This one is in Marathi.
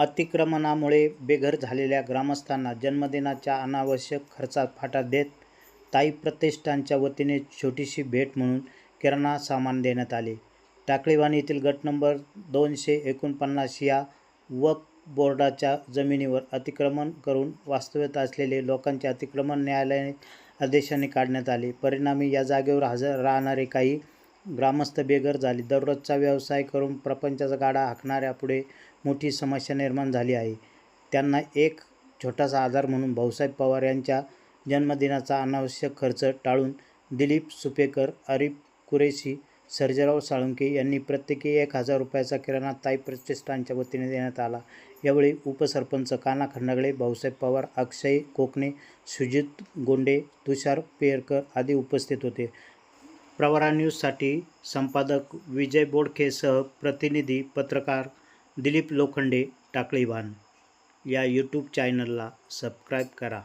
अतिक्रमणामुळे बेघर झालेल्या ग्रामस्थांना जन्मदिनाच्या अनावश्यक खर्चात फाटा देत ताई प्रतिष्ठानच्या वतीने छोटीशी भेट म्हणून किराणा सामान देण्यात आले. टाकळीवाणी येथील गट नंबर दोनशे एकोणपन्नास या वक्फ बोर्डाच्या जमिनीवर अतिक्रमण करून वास्तव्यात असलेले लोकांचे अतिक्रमण न्यायालयाने आदेशाने काढण्यात आले. परिणामी या जागेवर हजर राहणारे काही ग्रामस्थ बेघर झाले. दररोजचा व्यवसाय करून प्रपंचाचा गाडा हाकणाऱ्यापुढे मोठी समस्या निर्माण झाली आहे. त्यांना एक छोटासा आधार म्हणून भाऊसाहेब पवार यांच्या जन्मदिनाचा अनावश्यक खर्च टाळून दिलीप सुपेकर अरिफ कुरेशी सर्जेराव साळुंके यांनी प्रत्येकी एक हजार रुपयाचा किराणा ताई प्रतिष्ठानच्या वतीने देण्यात आला. यावेळी उपसरपंच काना खंडागळे भाऊसाहेब पवार अक्षय कोकणे सुजित गोंडे तुषार पेरकर आदी उपस्थित होते. प्रवरा न्यूजसाठी संपादक विजय बोडखेसह प्रतिनिधी पत्रकार दिलीप लोखंडे टाकळीवान. या यूट्यूब चॅनलला सबस्क्राईब करा.